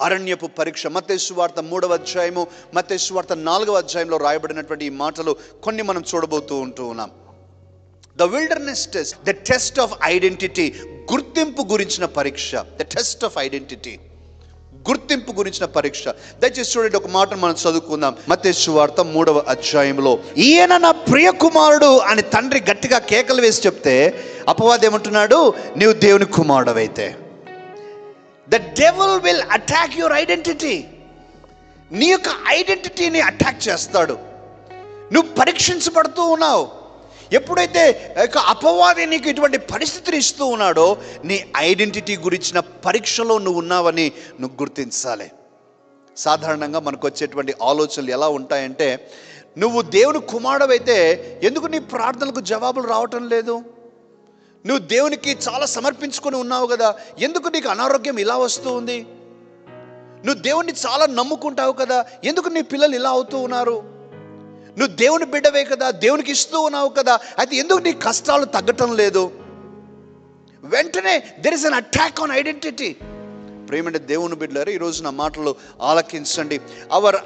అరణ్యపు పరీక్ష. మతేశ్వార్త మూడవ అధ్యాయము మతేశ్వార్త నాలుగవ అధ్యాయంలో రాయబడినటువంటి ఈ మాటలు కొన్ని మనం చూడబోతూ ఉంటూ ఉన్నాం. The wilderness test the test of identity గుర్తింపు గురించిన పరీక్ష. ద టెస్ట్ ఆఫ్ ఐడెంటిటీ గుర్తింపు గురించిన పరీక్ష. దయచేసి చూడండి ఒక మాట మనం చదువుకుందాం. మత్తేసు వార్త మూడవ అధ్యాయంలో ఈయన నా ప్రియ కుమారుడు అని తండ్రి గట్టిగా కేకలు వేసి చెప్తే అపవాదేమంటున్నాడు నీవు దేవుని కుమారుడవైతే. The devil will attack your identity నీ యొక్క ఐడెంటిటీని అటాక్ చేస్తాడు. నువ్వు పరీక్షించబడుతూ ఉన్నావు. ఎప్పుడైతే యొక్క అపవాది నీకు ఇటువంటి పరిస్థితిని ఇస్తూ ఉన్నాడో నీ ఐడెంటిటీ గురించిన పరీక్షలో నువ్వు ఉన్నావని నువ్వు గుర్తించాలి. సాధారణంగా మనకు వచ్చేటువంటి ఆలోచనలు ఎలా ఉంటాయంటే నువ్వు దేవుని కుమారుడవైతే ఎందుకు నీ ప్రార్థనలకు జవాబులు రావటం లేదు? నువ్వు దేవునికి చాలా సమర్పించుకొని ఉన్నావు కదా. ఎందుకు నీకు అనారోగ్యం ఇలా వస్తూ ఉంది? నువ్వు దేవుణ్ణి చాలా నమ్ముకుంటావు కదా. ఎందుకు నీ పిల్లలు ఇలా అవుతూ ఉన్నారు? నువ్వు దేవుని బిడ్డవే కదా. దేవునికి ఇస్తూ ఉన్నావు కదా. అయితే ఎందుకు నీ కష్టాలు తగ్గటం లేదు? వెంటనే there is an attack on identity ప్రేమంటే దేవుని బిడ్డలారు ఈరోజు నా మాటలు ఆలకించండి. అవర్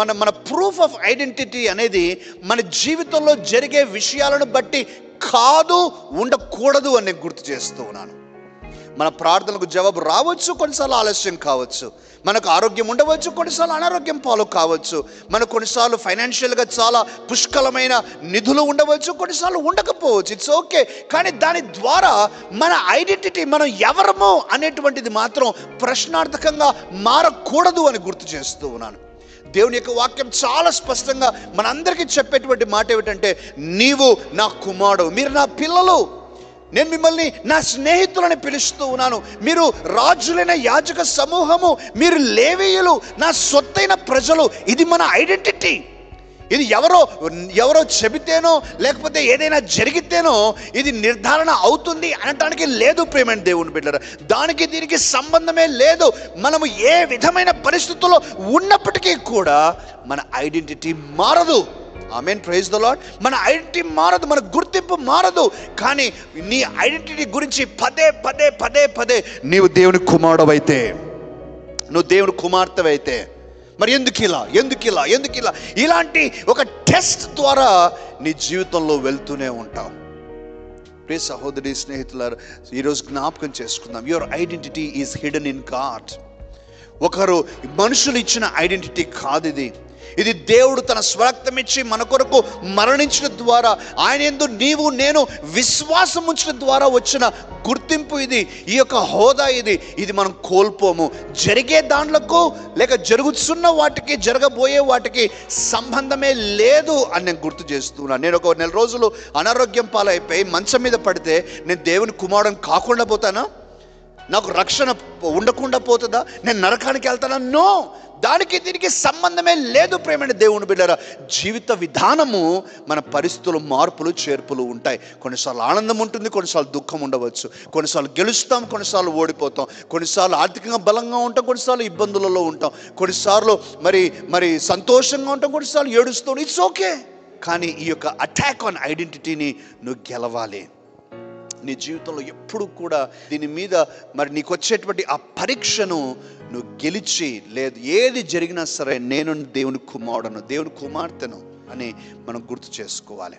మన మన ప్రూఫ్ ఆఫ్ ఐడెంటిటీ అనేది మన జీవితంలో జరిగే విషయాలను బట్టి కాదు ఉండకూడదు అని గుర్తు చేస్తూ ఉన్నాను. మన ప్రార్థనలకు జవాబు రావచ్చు కొన్నిసార్లు ఆలస్యం కావచ్చు. మనకు ఆరోగ్యం ఉండవచ్చు కొన్నిసార్లు అనారోగ్యం పాలు కావచ్చు. మనకు కొన్నిసార్లు ఫైనాన్షియల్గా చాలా పుష్కలమైన నిధులు ఉండవచ్చు కొన్నిసార్లు ఉండకపోవచ్చు. ఇట్స్ ఓకే కానీ దాని ద్వారా మన ఐడెంటిటీ మనం ఎవరమో అనేటువంటిది మాత్రం ప్రశ్నార్థకంగా మారకూడదు అని గుర్తు చేస్తూ ఉన్నాను. దేవుని యొక్క వాక్యం చాలా స్పష్టంగా మనందరికీ చెప్పేటువంటి మాట ఏమిటంటే నీవు నా కుమారుడు మీరు నా పిల్లలు. నేను మిమ్మల్ని నా స్నేహితులని పిలుస్తూ ఉన్నాను. మీరు రాజులైన యాజక సమూహము మీరు లేవీయులు నా సొత్తైన ప్రజలు ఇది మన ఐడెంటిటీ. ఇది ఎవరో ఎవరో చెబితేనో లేకపోతే ఏదైనా జరిగితేనో ఇది నిర్ధారణ అవుతుంది అనటానికి లేదు ప్రేమైన దేవుని బిడ్డరా దానికి దీనికి సంబంధమే లేదు. మనము ఏ విధమైన పరిస్థితుల్లో ఉన్నప్పటికీ కూడా మన ఐడెంటిటీ మారదు. ఆమెన్ ప్రైజ్ ద లాడ్ మన ఐడెంటిటీ మారదు మన గుర్తింపు మారదు. కానీ నీ ఐడెంటిటీ గురించి పదే పదే పదే పదే నీవు దేవుని కుమారుడవైతే నువ్వు దేవుని కుమార్తెవైతే మరి ఎందుకు ఇలా ఎందుకు ఇలా ఎందుకు ఇలా? ఇలాంటి ఒక టెస్ట్ ద్వారా నీ జీవితంలో వెళ్తూనే ఉంటావు. ప్రియ సహోదరి స్నేహితులారు ఈరోజు జ్ఞాపకం చేసుకుందాం. Your identity is hidden in God ఒకరు మనుషులు ఇచ్చిన ఐడెంటిటీ కాదు ఇది. ఇది దేవుడు తన స్వరక్తం ఇచ్చి మన కొరకు మరణించడం ద్వారా ఆయన ఎందు నీవు నేను విశ్వాసం ఉంచడం ద్వారా వచ్చిన గుర్తింపు ఇది ఈ యొక్క హోదా ఇది. ఇది మనం కోల్పోము. జరిగే దాంట్లకు లేక జరుగుతున్న వాటికి జరగబోయే వాటికి సంబంధమే లేదు అని నేను గుర్తు చేస్తున్నాను. నేను ఒక నెల రోజులు అనారోగ్యం పాలైపోయి మంచం మీద పడితే నేను దేవుని కుమారుడు కాకుండా పోతానా? నాకు రక్షణ ఉండకుండా పోతుందా? నేను నరకానికి వెళ్తానా? నో! దానికి దీనికి సంబంధమే లేదు ప్రేమైన దేవుని బిడ్డరా. జీవిత విధానము మన పరిస్థితులు మార్పులు చేర్పులు ఉంటాయి. కొన్నిసార్లు ఆనందం ఉంటుంది కొన్నిసార్లు దుఃఖం ఉండవచ్చు. కొన్నిసార్లు గెలుస్తాం కొన్నిసార్లు ఓడిపోతాం. కొన్నిసార్లు ఆర్థికంగా బలంగా ఉంటాం కొన్నిసార్లు ఇబ్బందులలో ఉంటాం. కొన్నిసార్లు మరి మరి సంతోషంగా ఉంటాం కొన్నిసార్లు ఏడుస్తాం ఇట్స్ ఓకే కానీ ఈ యొక్క అటాక్ ఆన్ ఐడెంటిటీని నువ్వు గెలవాలి. నీ జీవితంలో ఎప్పుడు కూడా దీని మీద మరి నీకు వచ్చేటువంటి ఆ పరీక్షను నువ్వు గెలిచి లేదు ఏది జరిగినా సరే నేను దేవుని కుమారుడను దేవుని కుమార్తెను అని మనం గుర్తు చేసుకోవాలి.